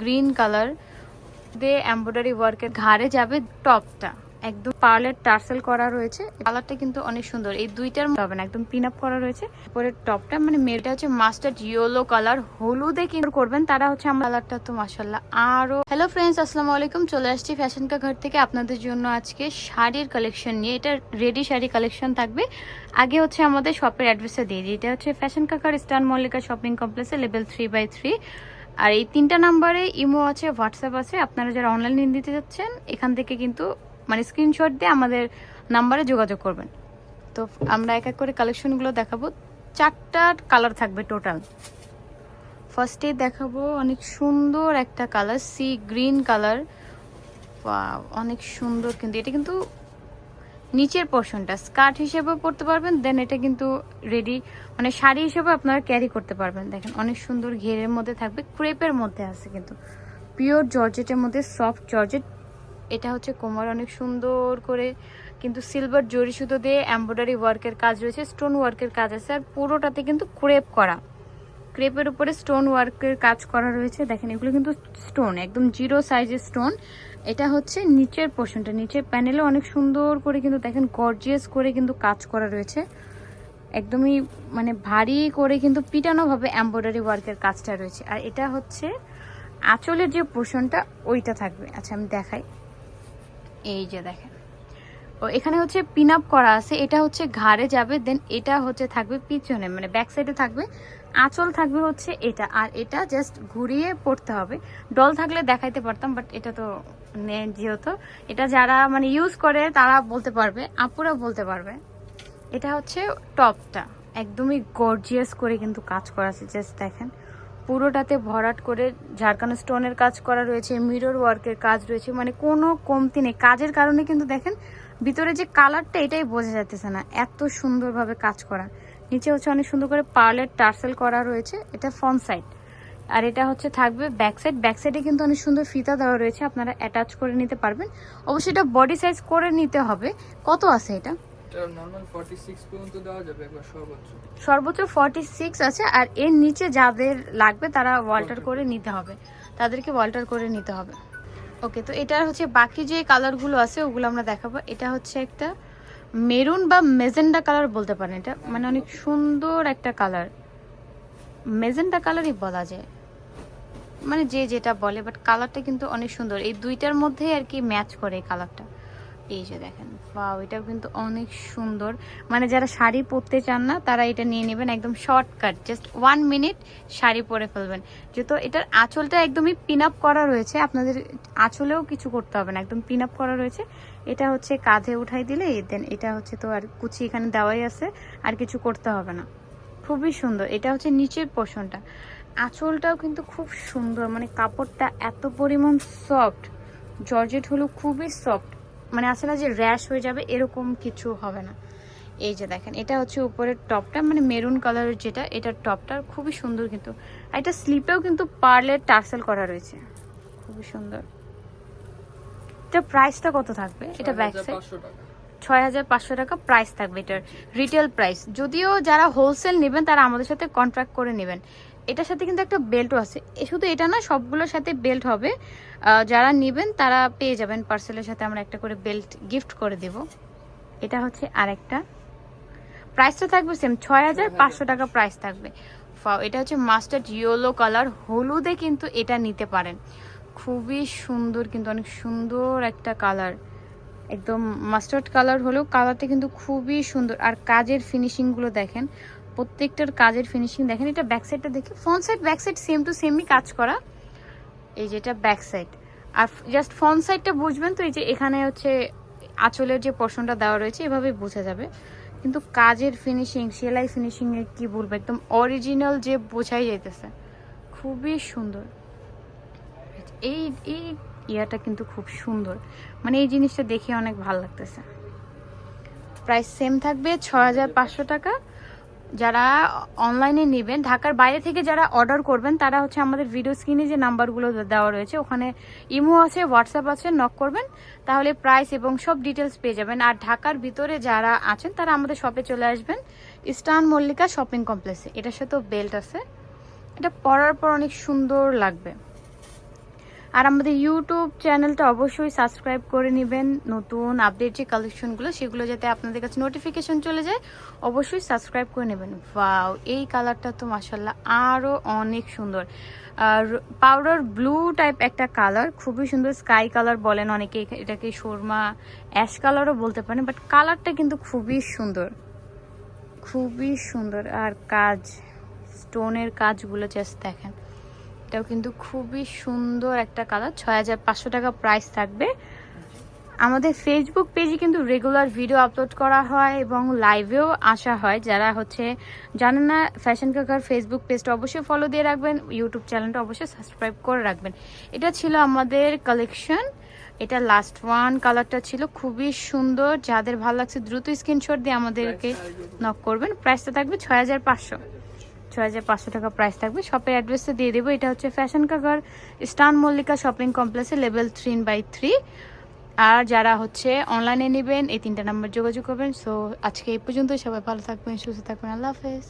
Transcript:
Green colour দিয়ে embroidery ওয়ার্কের ঘাড়ে যাবে টপটা একদম পার্লের টার্সেল করা রয়েছে। কালারটা কিন্তু অনেক সুন্দর। এই দুইটার হবে না, একদম পিন আপ করা রয়েছে। পরে টপটা মানে মেয়েটা হচ্ছে মাস্টার্ড ইয়েলো কালার হলুদে কিন্তু করবেন। তারা হচ্ছে আমার কালারটা তো মাসাল্লাহ আরও হ্যালো ফ্রেন্ডস আসসালামু আলাইকুম। চলে আসছি ফ্যাশন কা ঘর থেকে। আপনাদের জন্য আজকে শাড়ির কালেকশন নিয়ে। এটা রেডি শাড়ি কালেকশন থাকবে। আগে হচ্ছে আমাদের শপের অ্যাড্রেসটা দিয়ে দিই। এটা হচ্ছে ফ্যাশন কাকার স্টার মল্লিকা শপিং কমপ্লেক্সে লেভেল থ্রি বাই থ্রি আর এই তিনটা নাম্বারে ইমো আছে, হোয়াটসঅ্যাপ আছে। আপনারা যারা অনলাইন নিয়ে দিতে যাচ্ছেন, এখান থেকে কিন্তু মানে স্ক্রিনশট দিয়ে আমাদের নাম্বারে যোগাযোগ করবেন। তো আমরা এক এক করে কালেকশনগুলো দেখাবো। চারটা কালার থাকবে টোটাল ফার্স্টে দেখাবো অনেক সুন্দর একটা কালার সি গ্রিন কালার অনেক সুন্দর কিন্তু, এটা কিন্তু নিচের পোর্শনটা স্কার্ট হিসেবেও পরতে পারবেন দেন এটা কিন্তু রেডি মানে শাড়ি হিসেবে আপনারা ক্যারি করতে পারবেন। দেখেন, অনেক সুন্দর ঘেরের মধ্যে থাকবে ক্রেপের মধ্যে আছে কিন্তু। পিওর জর্জেটের মধ্যে সফট জর্জেট এটা হচ্ছে কোমর, অনেক সুন্দর করে কিন্তু সিলভার জরি সুতো দিয়ে এমব্রয়ডারি ওয়ার্কের কাজ রয়েছে স্টোন ওয়ার্কের কাজ আছে, আর পুরোটাতে কিন্তু ক্রেপ করা। ক্রেপের উপরে স্টোন ওয়ার্কের কাজ করা রয়েছে। দেখেন, এগুলো কিন্তু স্টোন একদম জিরো সাইজের স্টোন এটা হচ্ছে নিচের পোর্শনটা নিচের প্যানেলে অনেক সুন্দর করে কিন্তু দেখেন গর্জিয়াস করে কিন্তু কাজ করা রয়েছে। একদমই মানে ভারী করে কিন্তু পিটানোভাবে এমব্রয়ডারি ওয়ার্কের কাজটা রয়েছে। আর এটা হচ্ছে আঁচলের যে পোর্শনটা ওইটা থাকবে। আচ্ছা আমি দেখাই। এই যে দেখেন। ও, এখানে হচ্ছে পিন আপ করা আছে। এটা হচ্ছে ঘাড়ে যাবে দেন এটা হচ্ছে থাকবে পিছনে মানে ব্যাক সাইডে থাকবে। আঁচল থাকবে হচ্ছে এটা, আর এটা জাস্ট ঘুরিয়ে পড়তে হবে। ডল থাকলে দেখাইতে পারতাম বাট এটা তো যেহেতু। এটা যারা মানে ইউজ করে, তারা বলতে পারবে, আপুরা বলতে পারবে। এটা হচ্ছে টপটা, একদমই গর্জিয়াস করে কিন্তু কাজ করা আছে জাস্ট দেখেন। পুরোটাতে ভরাট করে ঝাড়খানো স্টোনের কাজ করা রয়েছে মিরর ওয়ার্কের কাজ রয়েছে মানে কোনো কমতি নেই। কাজের কারণে কিন্তু দেখেন, ভিতরে যে কালারটা এটাই বোঝা যাচ্ছে না, এত সুন্দরভাবে কাজ করা। নিচে হচ্ছে অনেক সুন্দর করে পার্লের টার্সেল করা রয়েছে। এটা ফ্রন্ট সাইড। আর এটা হচ্ছে থাকবে ব্যাক সাইড। ব্যাক সাইডে কিন্তু অনেক সুন্দর ফিতা দেওয়া রয়েছে। আপনারা অ্যাটাচ করে নিতে পারবেন। অবশ্যই এটা বডি সাইজ করে নিতে হবে। কত আছে এটা? এটা নর্মাল 46 পর্যন্ত দেওয়া যাবে একবার সর্বোচ্চ। সর্বোচ্চ ফর্টি সিক্স আছে। আর এর নিচে যাদের লাগবে তারা ওয়াল্টার করে নিতে হবে। তাদেরকে ওয়াল্টার করে নিতে হবে। ওকে তো এটার হচ্ছে বাকি যে কালারগুলো আছে ওগুলো আমরা দেখাবো। এটা হচ্ছে একটা মেরুন বা মেজেন্ডা কালার বলতে পারেন এটা। মানে অনেক সুন্দর একটা কালার। মেজেন্ডা কালারই বলা যায়। মানে যে যেটা বলে বাট কালারটা কিন্তু অনেক সুন্দর। এই দুইটার মধ্যে আর কি ম্যাচ করে এই কালারটা এই যে দেখেন বাও এটাও কিন্তু অনেক সুন্দর। মানে যারা শাড়ি পরতে চান না, তারা এটা নিয়ে নেবেন, একদম shortcut just one minute sari পরে ফেলবেন। যেহেতু এটার আঁচলটা একদমই পিন আপ করা রয়েছে, আপনাদের আঁচলেও কিছু করতে হবে না, একদম পিন আপ করা রয়েছে। এটা হচ্ছে কাঁধে উঠাই দিলে দেন এটা হচ্ছে তো আর কুচি এখানে দেওয়াই আছে, আর কিছু করতে হবে না। খুবই সুন্দর, এটা হচ্ছে নিচের পোর্শনটা আঁচলটাও কিন্তু খুব সুন্দর মানে কাপড়টা এত পরিমাণ সফট জর্জেট হলো খুবই সফট মানে আছে না যে র্যাশ হয়ে যাবে, এরকম কিছু হবে না। এই যে দেখেন, এটা হচ্ছে উপরের টপটা মানে মেরুন কালারের যেটা, এটার টপটা খুবই সুন্দর কিন্তু। আর এটা স্লিপেও কিন্তু পার্লের টার্সেল করা রয়েছে। খুবই সুন্দর। এটা প্রাইসটা কত থাকবে? এটা ব্যাক সাইড 500 টাকা। ছয় হাজার পাঁচশো টাকা প্রাইস থাকবে এটার রিটেল প্রাইস যদিও যারা হোলসেল নেবেন, তারা আমাদের সাথে কন্ট্রাক্ট করে নেবেন। এটার সাথে কিন্তু একটা বেল্টও আছে। শুধু এটা না, সবগুলোর সাথে বেল্ট হবে। যারা নেবেন, তারা পেয়ে যাবেন পার্সেলের সাথে আমরা একটা করে বেল্ট গিফট করে দেব। এটা হচ্ছে আরেকটা। প্রাইসটা থাকবে সেম ছয় হাজার পাঁচশো টাকা প্রাইস থাকবে। এটা হচ্ছে মাস্টার্ড ইয়েলো কালার হলুদে কিন্তু এটা নিতে পারেন। খুবই সুন্দর, কিন্তু অনেক সুন্দর একটা কালার একদম মাস্টার্ড কালার হলেও কালারটা কিন্তু খুবই সুন্দর। আর কাজের ফিনিশিংগুলো দেখেন, প্রত্যেকটার কাজের ফিনিশিং দেখেন, এটা ব্যাক সাইডটা দেখি front side back side same to সেমই কাজ করা। এই যেটা ব্যাক সাইড আর জাস্ট ফ্রন্ট সাইডটা বুঝবেন তো, এই যে এখানে হচ্ছে আঁচলের যে পোর্শনটা দেওয়া রয়েছে, এভাবেই বোঝা যাবে। কিন্তু কাজের ফিনিশিং সেলাই ফিনিশিং এ কি বলব, একদম অরিজিনাল যে বোঝাই যাইতেছে, খুবই সুন্দর। এই এই ইয়াটা কিন্তু খুব সুন্দর। মানে এই জিনিসটা দেখে অনেক ভালো লাগতেছে। প্রাইস সেম থাকবে ছ টাকা। যারা অনলাইনে নেবেন, ঢাকার বাইরে থেকে যারা অর্ডার করবেন, তারা হচ্ছে আমাদের ভিডিও স্ক্রিনে যে নাম্বারগুলো দেওয়া রয়েছে, ওখানে ইমো আছে, হোয়াটসঅ্যাপ আছে, নক করবেন। তাহলে প্রাইস এবং সব ডিটেলস পেয়ে যাবেন। আর ঢাকার ভিতরে যারা আছেন, তারা আমাদের শপে চলে আসবেন। ইস্টার্ন মল্লিকা শপিং কমপ্লেক্সে। এটার সাথেও বেল্ট আছে। এটা পরার পর অনেক সুন্দর লাগবে। আর আমাদের ইউটিউব চ্যানেলটা অবশ্যই সাবস্ক্রাইব করে নেবেন। নতুন আপডেট যে কালেকশনগুলো সেগুলো যাতে আপনাদের কাছে নোটিফিকেশন চলে যায়, অবশ্যই সাবস্ক্রাইব করে নেবেন। ওয়াও এই কালারটা তো মাসাল্লাহ আরও অনেক সুন্দর। আর পাউডার ব্লু টাইপ একটা কালার খুবই সুন্দর স্কাই কালার বলেন অনেকে, এটাকে সুরমা অ্যাশ কালারও বলতে পারেন বাট কালারটা কিন্তু খুবই সুন্দর। খুবই সুন্দর। আর কাজ স্টোনের কাজগুলো জাস্ট দেখেন। এটাও কিন্তু খুবই সুন্দর একটা কালার। ছয় হাজার পাঁচশো টাকা প্রাইস থাকবে। আমাদের ফেসবুক পেজে কিন্তু রেগুলার ভিডিও আপলোড করা হয় এবং লাইভেও আসা হয়। যারা হচ্ছে জানেন না ফ্যাশন কাকার ফেসবুক পেজটা অবশ্যই ফলো দিয়ে রাখবেন। ইউটিউব চ্যানেলটা অবশ্যই সাবস্ক্রাইব করে রাখবেন। এটা ছিল আমাদের কালেকশন এটা লাস্ট ওয়ান কালারটা ছিল। খুবই সুন্দর। যাদের ভালো লাগছে দ্রুত স্ক্রিনশট দিয়ে আমাদেরকে নক করবেন। প্রাইসটা থাকবে ছয় হাজার পাঁচশো। ছয় হাজার পাঁচশো টাকা প্রাইস থাকবে। শপের অ্যাড্রেসটা দিয়ে দেবো। এটা হচ্ছে ফ্যাশন কাগার স্টান মল্লিকা শপিং কমপ্লেক্সে লেভেল থ্রি বাই থ্রি আর যারা হচ্ছে অনলাইনে নেবেন, এই তিনটা নাম্বার যোগাযোগ করবেন। সো আজকে এই পর্যন্তই। সবাই ভালো থাকবেন, সুস্থ থাকবেন। আল্লাহ হাফেজ।